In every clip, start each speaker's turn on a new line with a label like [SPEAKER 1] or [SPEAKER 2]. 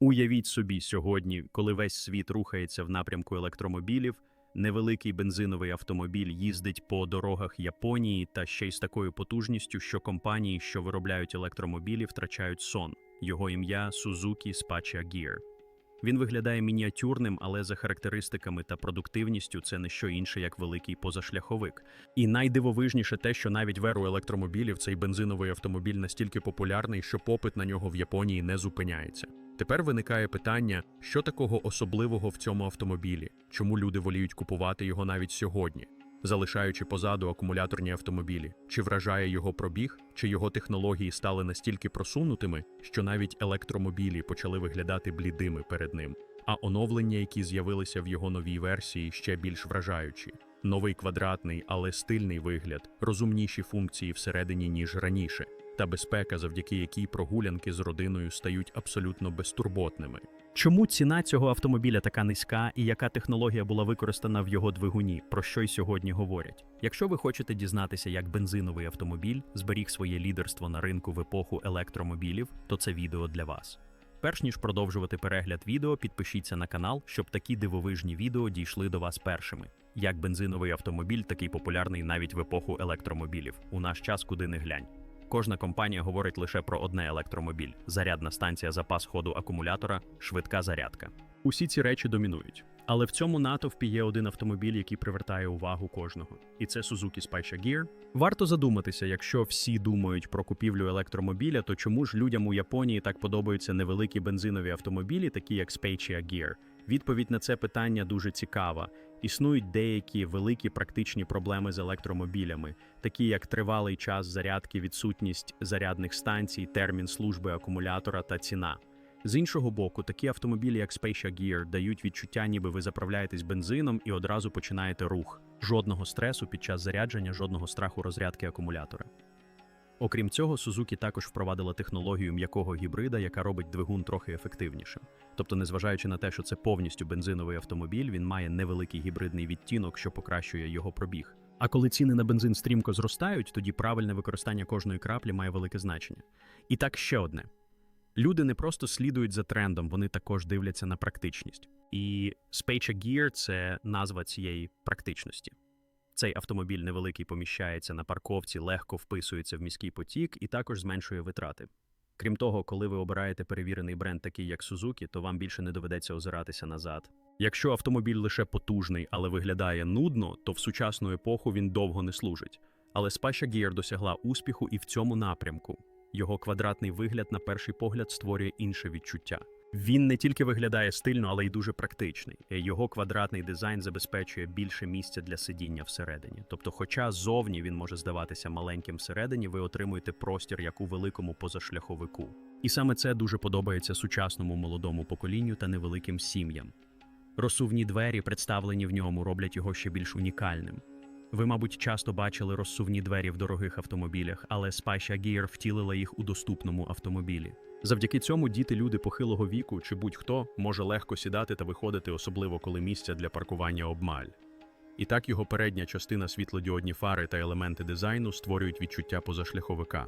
[SPEAKER 1] Уявіть собі сьогодні, коли весь світ рухається в напрямку електромобілів, невеликий бензиновий автомобіль їздить по дорогах Японії та ще й з такою потужністю, що компанії, що виробляють електромобілі, втрачають сон. Його ім'я Suzuki Spacia Gear. Він виглядає мініатюрним, але за характеристиками та продуктивністю це не що інше, як великий позашляховик. І найдивовижніше те, що навіть в еру електромобілів цей бензиновий автомобіль настільки популярний, що попит на нього в Японії не зупиняється. Тепер виникає питання, що такого особливого в цьому автомобілі, чому люди воліють купувати його навіть сьогодні, залишаючи позаду акумуляторні автомобілі, чи вражає його пробіг, чи його технології стали настільки просунутими, що навіть електромобілі почали виглядати блідими перед ним, а оновлення, які з'явилися в його новій версії, ще більш вражаючі. Новий квадратний, але стильний вигляд, розумніші функції всередині, ніж раніше, та безпека, завдяки якій прогулянки з родиною стають абсолютно безтурботними. Чому ціна цього автомобіля така низька і яка технологія була використана в його двигуні, про що й сьогодні говорять? Якщо ви хочете дізнатися, як бензиновий автомобіль зберіг своє лідерство на ринку в епоху електромобілів, то це відео для вас. Перш ніж продовжувати перегляд відео, підпишіться на канал, щоб такі дивовижні відео дійшли до вас першими. Як бензиновий автомобіль такий популярний навіть в епоху електромобілів. У наш час куди не глянь. Кожна компанія говорить лише про одне електромобіль: зарядна станція запас ходу акумулятора, швидка зарядка. Усі ці речі домінують. Але в цьому натовпі є один автомобіль, який привертає увагу кожного, і це Suzuki Spacia Gear. Варто задуматися, якщо всі думають про купівлю електромобіля, то чому ж людям у Японії так подобаються невеликі бензинові автомобілі, такі як Spacia Gear? Відповідь на це питання дуже цікава. Існують деякі великі практичні проблеми з електромобілями, такі як тривалий час зарядки, відсутність зарядних станцій, термін служби акумулятора та ціна. З іншого боку, такі автомобілі, як Spacia Gear, дають відчуття, ніби ви заправляєтесь бензином і одразу починаєте рух. Жодного стресу під час зарядження, жодного страху розрядки акумулятора. Окрім цього, Suzuki також впровадила технологію м'якого гібрида, яка робить двигун трохи ефективнішим. Тобто, незважаючи на те, що це повністю бензиновий автомобіль, він має невеликий гібридний відтінок, що покращує його пробіг. А коли ціни на бензин стрімко зростають, тоді правильне використання кожної краплі має велике значення. І так ще одне. Люди не просто слідують за трендом, вони також дивляться на практичність. І Spacia Gear – це назва цієї практичності. Цей автомобіль невеликий поміщається на парковці, легко вписується в міський потік і також зменшує витрати. Крім того, коли ви обираєте перевірений бренд, такий як Suzuki, то вам більше не доведеться озиратися назад. Якщо автомобіль лише потужний, але виглядає нудно, то в сучасну епоху він довго не служить. Але Spacia Gear досягла успіху і в цьому напрямку. Його квадратний вигляд на перший погляд створює інше відчуття. Він не тільки виглядає стильно, але й дуже практичний. Його квадратний дизайн забезпечує більше місця для сидіння всередині. Тобто, хоча зовні він може здаватися маленьким всередині, ви отримуєте простір як у великому позашляховику. І саме це дуже подобається сучасному молодому поколінню та невеликим сім'ям. Розсувні двері, представлені в ньому, роблять його ще більш унікальним. Ви, мабуть, часто бачили розсувні двері в дорогих автомобілях, але Spacia Gear втілила їх у доступному автомобілі. Завдяки цьому діти люди похилого віку чи будь-хто може легко сідати та виходити, особливо коли місця для паркування обмаль. І так його передня частина світлодіодні фари та елементи дизайну створюють відчуття позашляховика.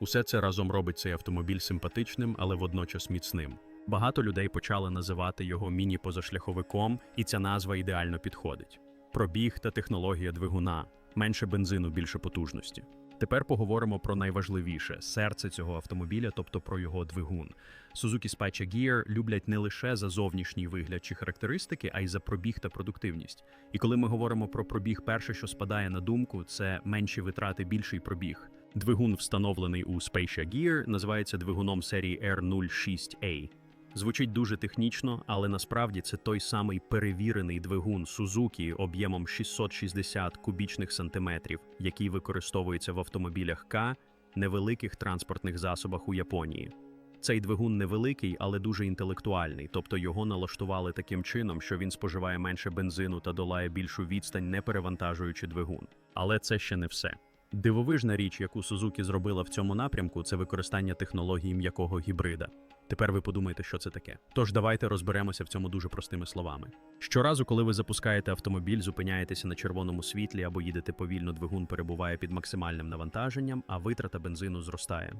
[SPEAKER 1] Усе це разом робить цей автомобіль симпатичним, але водночас міцним. Багато людей почали називати його міні-позашляховиком, і ця назва ідеально підходить. Пробіг та технологія двигуна, менше бензину, більше потужності. Тепер поговоримо про найважливіше серце цього автомобіля, тобто про його двигун. Suzuki Spacia Gear люблять не лише за зовнішній вигляд чи характеристики, а й за пробіг та продуктивність. І коли ми говоримо про пробіг, перше, що спадає на думку, це менші витрати, більший пробіг. Двигун, встановлений у Spacia Gear, називається двигуном серії R06A. Звучить дуже технічно, але насправді це той самий перевірений двигун Suzuki об'ємом 660 кубічних сантиметрів, який використовується в автомобілях К, невеликих транспортних засобах у Японії. Цей двигун невеликий, але дуже інтелектуальний, тобто його налаштували таким чином, що він споживає менше бензину та долає більшу відстань, не перевантажуючи двигун. Але це ще не все. Дивовижна річ, яку Suzuki зробила в цьому напрямку, це використання технології м'якого гібрида. Тепер ви подумаєте, що це таке. Тож давайте розберемося в цьому дуже простими словами. Щоразу, коли ви запускаєте автомобіль, зупиняєтеся на червоному світлі або їдете повільно, двигун перебуває під максимальним навантаженням, а витрата бензину зростає.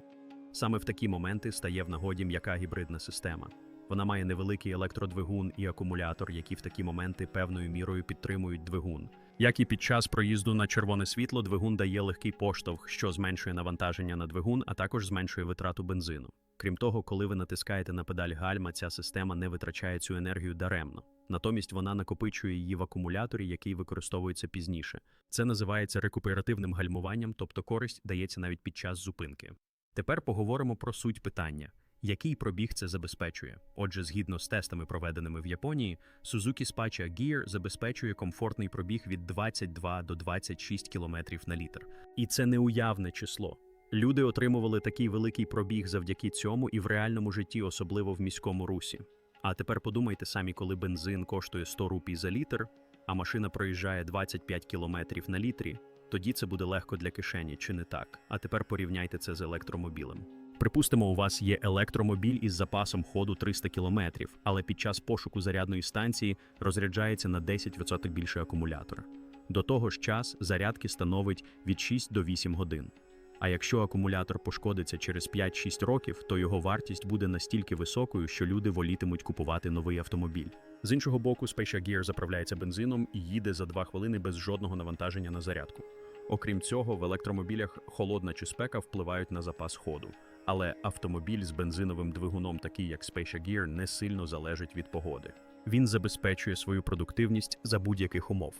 [SPEAKER 1] Саме в такі моменти стає в нагоді м'яка гібридна система. Вона має невеликий електродвигун і акумулятор, які в такі моменти певною мірою підтримують двигун. Як і під час проїзду на червоне світло, двигун дає легкий поштовх, що зменшує навантаження на двигун, а також зменшує витрату бензину. Крім того, коли ви натискаєте на педаль гальма, ця система не витрачає цю енергію даремно. Натомість вона накопичує її в акумуляторі, який використовується пізніше. Це називається рекуперативним гальмуванням, тобто користь дається навіть під час зупинки. Тепер поговоримо про суть питання. Який пробіг це забезпечує? Отже, згідно з тестами, проведеними в Японії, Suzuki Spacia Gear забезпечує комфортний пробіг від 22 до 26 км на літр. І це неуявне число. Люди отримували такий великий пробіг завдяки цьому і в реальному житті, особливо в міському русі. А тепер подумайте самі, коли бензин коштує 100 рупій за літр, а машина проїжджає 25 км на літрі, тоді це буде легко для кишені, чи не так? А тепер порівняйте це з електромобілем. Припустимо, у вас є електромобіль із запасом ходу 300 км, але під час пошуку зарядної станції розряджається на 10% більше акумулятор. До того ж, час зарядки становить від 6 до 8 годин. А якщо акумулятор пошкодиться через 5-6 років, то його вартість буде настільки високою, що люди волітимуть купувати новий автомобіль. З іншого боку, Spacia Gear заправляється бензином і їде за 2 хвилини без жодного навантаження на зарядку. Окрім цього, в електромобілях холодна чи спека впливають на запас ходу. Але автомобіль з бензиновим двигуном, такий як Spacia Gear, не сильно залежить від погоди. Він забезпечує свою продуктивність за будь-яких умов.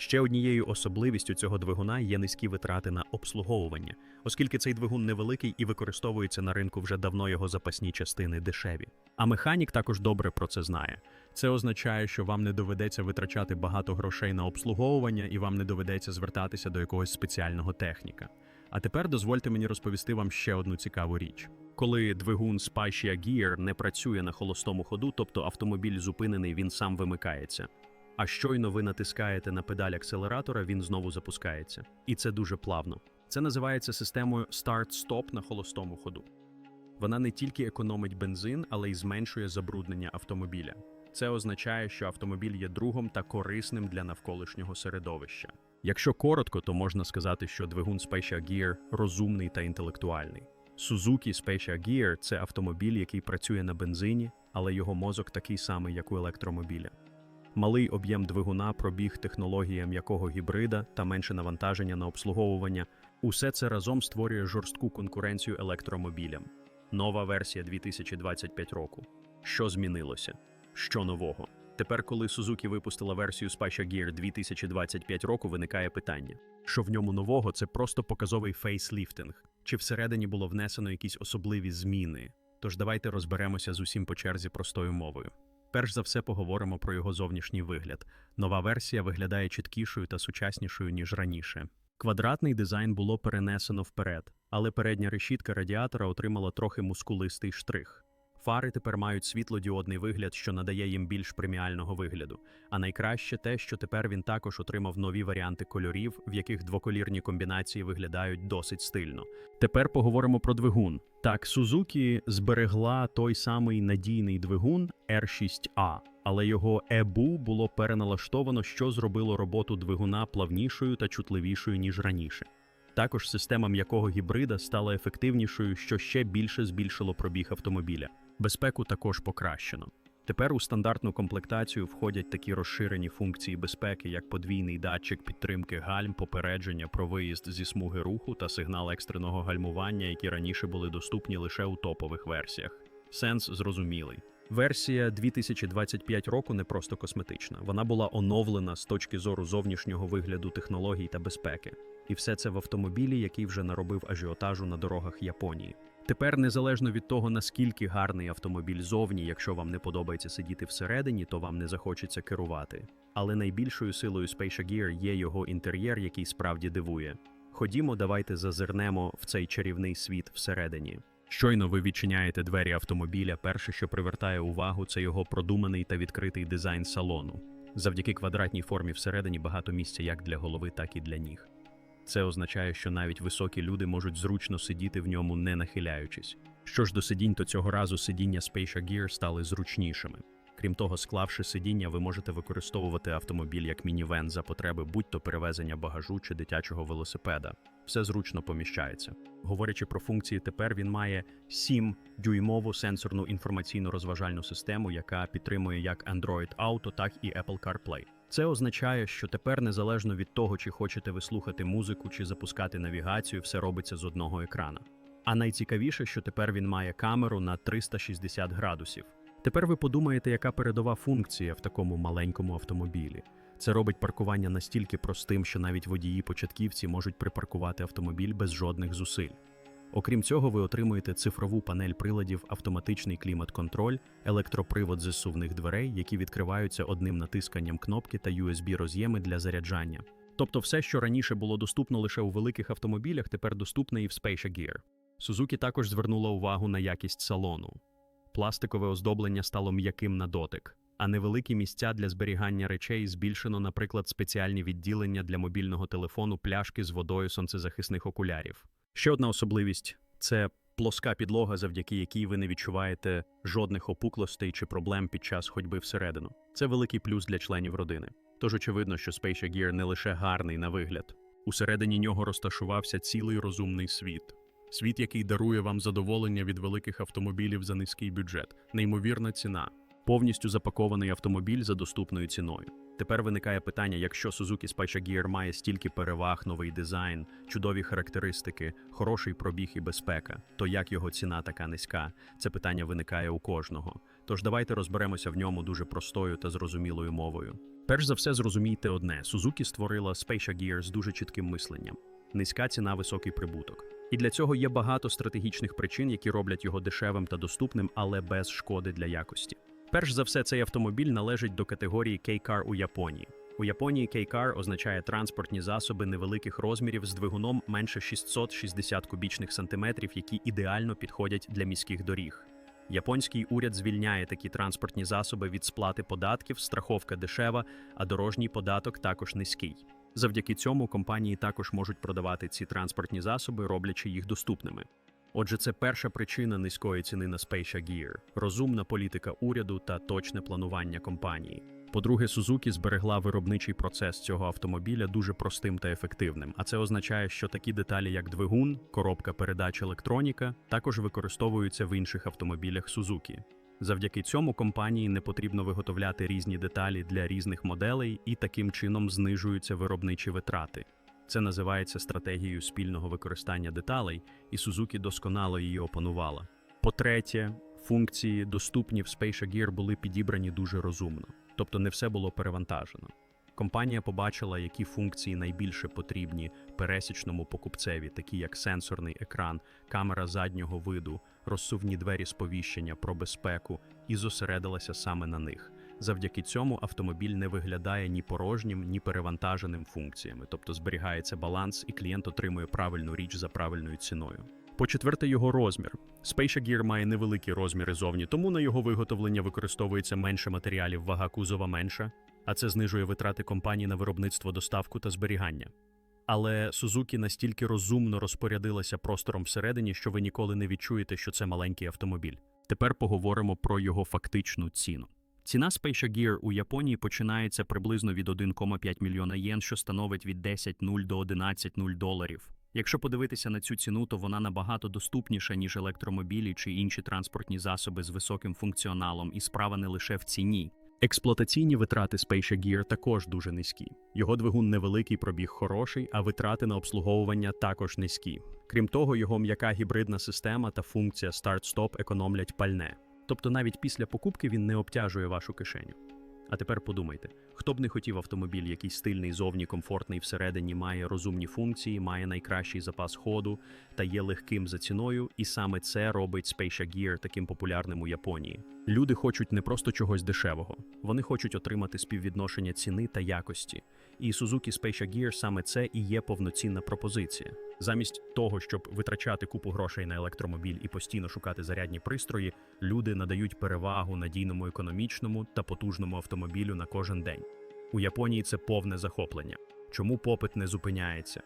[SPEAKER 1] Ще однією особливістю цього двигуна є низькі витрати на обслуговування, оскільки цей двигун невеликий і використовується на ринку вже давно його запасні частини дешеві. А механік також добре про це знає. Це означає, що вам не доведеться витрачати багато грошей на обслуговування і вам не доведеться звертатися до якогось спеціального техніка. А тепер дозвольте мені розповісти вам ще одну цікаву річ. Коли двигун Spacia Gear не працює на холостому ходу, тобто автомобіль зупинений, він сам вимикається. А щойно ви натискаєте на педаль акселератора, він знову запускається. І це дуже плавно. Це називається системою Start-Stop на холостому ходу. Вона не тільки економить бензин, але й зменшує забруднення автомобіля. Це означає, що автомобіль є другом та корисним для навколишнього середовища. Якщо коротко, то можна сказати, що двигун Spacia Gear розумний та інтелектуальний. Suzuki Spacia Gear – це автомобіль, який працює на бензині, але його мозок такий самий, як у електромобіля. Малий об'єм двигуна, пробіг технологія м'якого гібрида та менше навантаження на обслуговування усе це разом створює жорстку конкуренцію електромобілям. Нова версія 2025 року. Що змінилося? Що нового? Тепер, коли Suzuki випустила версію Spacia Gear 2025 року, виникає питання: що в ньому нового це просто показовий фейсліфтинг, чи всередині було внесено якісь особливі зміни? Тож давайте розберемося з усім по черзі простою мовою. Перш за все поговоримо про його зовнішній вигляд. Нова версія виглядає чіткішою та сучаснішою, ніж раніше. Квадратний дизайн було перенесено вперед, але передня решітка радіатора отримала трохи мускулистий штрих. Фари тепер мають світлодіодний вигляд, що надає їм більш преміального вигляду. А найкраще те, що тепер він також отримав нові варіанти кольорів, в яких двоколірні комбінації виглядають досить стильно. Тепер поговоримо про двигун. Так, Suzuki зберегла той самий надійний двигун R6A, але його EBU було переналаштовано, що зробило роботу двигуна плавнішою та чутливішою ніж раніше. Також система м'якого гібрида стала ефективнішою, що ще більше збільшило пробіг автомобіля. Безпеку також покращено. Тепер у стандартну комплектацію входять такі розширені функції безпеки, як подвійний датчик підтримки гальм, попередження про виїзд зі смуги руху та сигнал екстреного гальмування, які раніше були доступні лише у топових версіях. Сенс зрозумілий. Версія 2025 року не просто косметична, вона була оновлена з точки зору зовнішнього вигляду технологій та безпеки. І все це в автомобілі, який вже наробив ажіотажу на дорогах Японії. Тепер, незалежно від того, наскільки гарний автомобіль зовні, якщо вам не подобається сидіти всередині, то вам не захочеться керувати. Але найбільшою силою Spacia Gear є його інтер'єр, який справді дивує. Ходімо, давайте зазирнемо в цей чарівний світ всередині. Щойно ви відчиняєте двері автомобіля. Перше, що привертає увагу, це його продуманий та відкритий дизайн салону. Завдяки квадратній формі всередині багато місця як для голови, так і для ніг. Це означає, що навіть високі люди можуть зручно сидіти в ньому, не нахиляючись. Що ж до сидінь, то цього разу сидіння Spacia Gear стали зручнішими. Крім того, склавши сидіння, ви можете використовувати автомобіль як мінівен за потреби будь-то перевезення багажу чи дитячого велосипеда. Все зручно поміщається. Говорячи про функції, тепер він має 7-дюймову сенсорну інформаційно-розважальну систему, яка підтримує як Android Auto, так і Apple CarPlay. Це означає, що тепер незалежно від того, чи хочете ви слухати музику чи запускати навігацію, все робиться з одного екрана. А найцікавіше, що тепер він має камеру на 360 градусів. Тепер ви подумаєте, яка передова функція в такому маленькому автомобілі. Це робить паркування настільки простим, що навіть водії-початківці можуть припаркувати автомобіль без жодних зусиль. Окрім цього, ви отримуєте цифрову панель приладів, автоматичний клімат-контроль, електропривод зсувних дверей, які відкриваються одним натисканням кнопки та USB-роз'єми для заряджання. Тобто все, що раніше було доступно лише у великих автомобілях, тепер доступне і в Spacia Gear. Suzuki також звернула увагу на якість салону. Пластикове оздоблення стало м'яким на дотик, а невеликі місця для зберігання речей збільшено, наприклад, спеціальні відділення для мобільного телефону, пляшки з водою сонцезахисних окулярів. Ще одна особливість це плоска підлога, завдяки якій ви не відчуваєте жодних опуклостей чи проблем під час ходьби всередину. Це великий плюс для членів родини. Тож очевидно, що Spacia Gear не лише гарний на вигляд. Усередині нього розташувався цілий розумний світ. Світ, який дарує вам задоволення від великих автомобілів за низький бюджет, неймовірна ціна, повністю запакований автомобіль за доступною ціною. Тепер виникає питання: якщо Suzuki Spacia Gear має стільки переваг, новий дизайн, чудові характеристики, хороший пробіг і безпека, то як його ціна така низька? Це питання виникає у кожного. Тож давайте розберемося в ньому дуже простою та зрозумілою мовою. Перш за все, зрозумійте одне: Suzuki створила Spacia Gear з дуже чітким мисленням: низька ціна, високий прибуток. І для цього є багато стратегічних причин, які роблять його дешевим та доступним, але без шкоди для якості. Перш за все, цей автомобіль належить до категорії K-Car у Японії. У Японії K-Car означає транспортні засоби невеликих розмірів з двигуном менше 660 кубічних сантиметрів, які ідеально підходять для міських доріг. Японський уряд звільняє такі транспортні засоби від сплати податків, страховка дешева, а дорожній податок також низький. Завдяки цьому компанії також можуть продавати ці транспортні засоби, роблячи їх доступними. Отже, це перша причина низької ціни на Spacia Gear – розумна політика уряду та точне планування компанії. По-друге, Suzuki зберегла виробничий процес цього автомобіля дуже простим та ефективним, а це означає, що такі деталі, як двигун, коробка передач електроніка, також використовуються в інших автомобілях Suzuki. Завдяки цьому компанії не потрібно виготовляти різні деталі для різних моделей і таким чином знижуються виробничі витрати. Це називається стратегією спільного використання деталей, і Suzuki досконало її опанувала. По-третє, функції, доступні в Spacia Gear, були підібрані дуже розумно, тобто не все було перевантажено. Компанія побачила, які функції найбільше потрібні пересічному покупцеві, такі як сенсорний екран, камера заднього виду, розсувні двері сповіщення про безпеку, і зосередилася саме на них. Завдяки цьому автомобіль не виглядає ні порожнім, ні перевантаженим функціями, тобто зберігається баланс, і клієнт отримує правильну річ за правильною ціною. По-четверте, його розмір. Spacia Gear має невеликі розміри зовні, тому на його виготовлення використовується менше матеріалів, вага кузова менша, а це знижує витрати компанії на виробництво, доставку та зберігання. Але Suzuki настільки розумно розпорядилася простором всередині, що ви ніколи не відчуєте, що це маленький автомобіль. Тепер поговоримо про його фактичну ціну. Ціна Spacia Gear у Японії починається приблизно від 1,5 мільйона єн, що становить від 10,0 до 11,0 доларів. Якщо подивитися на цю ціну, то вона набагато доступніша, ніж електромобілі чи інші транспортні засоби з високим функціоналом, і справа не лише в ціні. Експлуатаційні витрати Spacia Gear також дуже низькі. Його двигун невеликий, пробіг хороший, а витрати на обслуговування також низькі. Крім того, його м'яка гібридна система та функція Start-Stop економлять пальне. Тобто навіть після покупки він не обтяжує вашу кишеню. А тепер подумайте, хто б не хотів автомобіль, який стильний зовні, комфортний всередині, має розумні функції, має найкращий запас ходу та є легким за ціною, і саме це робить Spacia Gear таким популярним у Японії. Люди хочуть не просто чогось дешевого, вони хочуть отримати співвідношення ціни та якості. І Suzuki Spacia Gear саме це і є повноцінна пропозиція. Замість того, щоб витрачати купу грошей на електромобіль і постійно шукати зарядні пристрої, люди надають перевагу надійному економічному та потужному автомобілю на кожен день. У Японії це повне захоплення. Чому попит не зупиняється?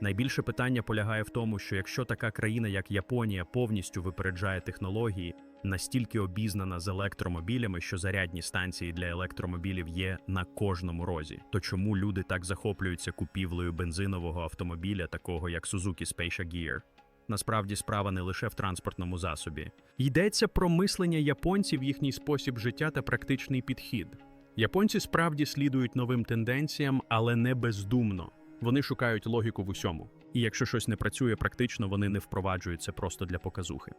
[SPEAKER 1] Найбільше питання полягає в тому, що якщо така країна, як Японія, повністю випереджає технології, настільки обізнана з електромобілями, що зарядні станції для електромобілів є на кожному розі. То чому люди так захоплюються купівлею бензинового автомобіля, такого як Suzuki Spacia Gear? Насправді справа не лише в транспортному засобі. Йдеться про мислення японців, їхній спосіб життя та практичний підхід. Японці справді слідують новим тенденціям, але не бездумно. Вони шукають логіку в усьому. І якщо щось не працює практично, вони не впроваджують це просто для показухи.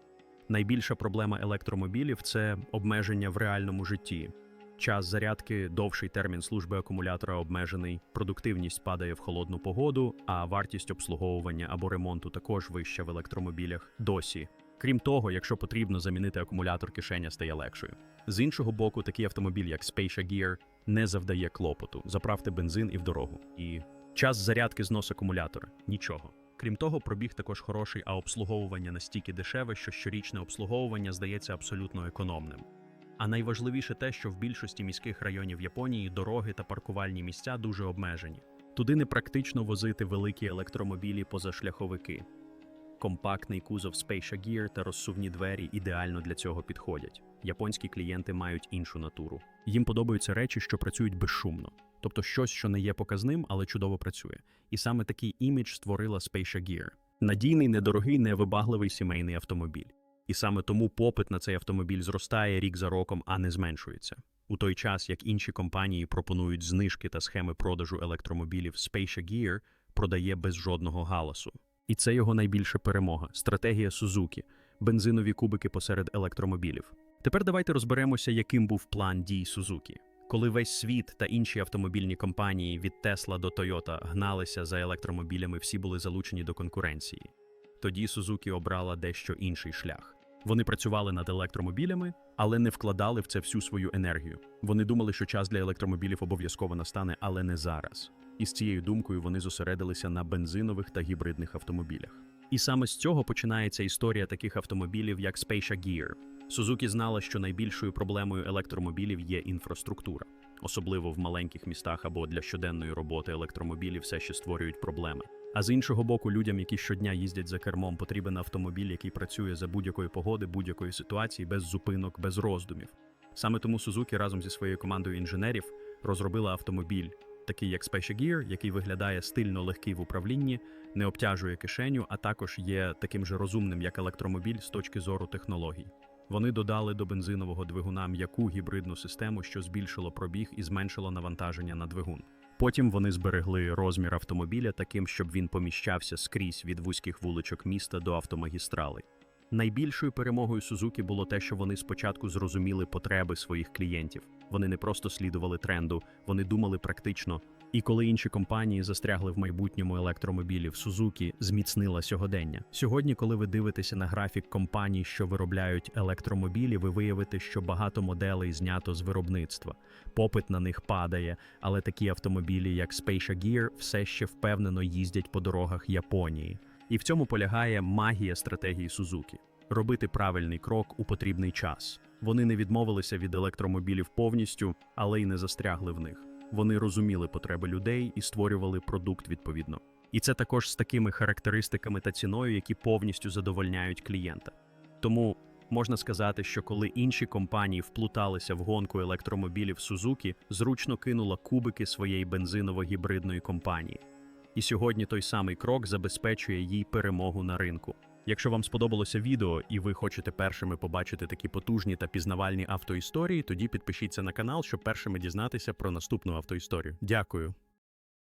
[SPEAKER 1] Найбільша проблема електромобілів це обмеження в реальному житті. Час зарядки, довший термін служби акумулятора обмежений, продуктивність падає в холодну погоду, а вартість обслуговування або ремонту також вища в електромобілях досі. Крім того, якщо потрібно замінити акумулятор, кишеня стає легшою. З іншого боку, такий автомобіль, як Spacia Gear, не завдає клопоту. Заправте бензин і в дорогу. І час зарядки знос акумулятора нічого. Крім того, пробіг також хороший, а обслуговування настільки дешеве, що щорічне обслуговування здається абсолютно економним. А найважливіше те, що в більшості міських районів Японії дороги та паркувальні місця дуже обмежені. Туди не практично возити великі електромобілі позашляховики. Компактний кузов Spacia Gear та розсувні двері ідеально для цього підходять. Японські клієнти мають іншу натуру. Їм подобаються речі, що працюють безшумно, тобто щось, що не є показним, але чудово працює. І саме такий імідж створила Spacia Gear. Надійний, недорогий, невибагливий сімейний автомобіль. І саме тому попит на цей автомобіль зростає рік за роком, а не зменшується. У той час, як інші компанії пропонують знижки та схеми продажу електромобілів, Spacia Gear продає без жодного галасу. І це його найбільша перемога стратегія Сузукі, бензинові кубики посеред електромобілів. Тепер давайте розберемося, яким був план дій Сузукі. Коли весь світ та інші автомобільні компанії від Тесла до Тойота гналися за електромобілями, всі були залучені до конкуренції. Тоді Сузукі обрала дещо інший шлях. Вони працювали над електромобілями, але не вкладали в це всю свою енергію. Вони думали, що час для електромобілів обов'язково настане, але не зараз. І з цією думкою вони зосередилися на бензинових та гібридних автомобілях. І саме з цього починається історія таких автомобілів, як Spacia Gear. Сузукі знала, що найбільшою проблемою електромобілів є інфраструктура, особливо в маленьких містах або для щоденної роботи електромобілі все ще створюють проблеми. А з іншого боку, людям, які щодня їздять за кермом, потрібен автомобіль, який працює за будь-якої погоди, будь-якої ситуації, без зупинок, без роздумів. Саме тому Сузукі разом зі своєю командою інженерів розробила автомобіль, такий як Spacia Gear, який виглядає стильно легкий в управлінні, не обтяжує кишеню, а також є таким же розумним, як електромобіль з точки зору технологій. Вони додали до бензинового двигуна м'яку гібридну систему, що збільшило пробіг і зменшило навантаження на двигун. Потім вони зберегли розмір автомобіля таким, щоб він поміщався скрізь від вузьких вуличок міста до автомагістралей. Найбільшою перемогою Сузуки було те, що вони спочатку зрозуміли потреби своїх клієнтів. Вони не просто слідували тренду, вони думали практично. І коли інші компанії застрягли в майбутньому електромобілів, Сузуки зміцнила сьогодення. Сьогодні, коли ви дивитеся на графік компаній, що виробляють електромобілі, ви виявите, що багато моделей знято з виробництва. Попит на них падає, але такі автомобілі, як Spacia Gear, все ще впевнено їздять по дорогах Японії. І в цьому полягає магія стратегії Сузуки робити правильний крок у потрібний час. Вони не відмовилися від електромобілів повністю, але й не застрягли в них. Вони розуміли потреби людей і створювали продукт відповідно. І це також з такими характеристиками та ціною, які повністю задовольняють клієнта. Тому можна сказати, що коли інші компанії вплуталися в гонку електромобілів Suzuki, зручно кинула кубики своєї бензиново-гібридної компанії. І сьогодні той самий крок забезпечує їй перемогу на ринку. Якщо вам сподобалося відео і ви хочете першими побачити такі потужні та пізнавальні автоісторії, тоді підпишіться на канал, щоб першими дізнатися про наступну автоісторію. Дякую.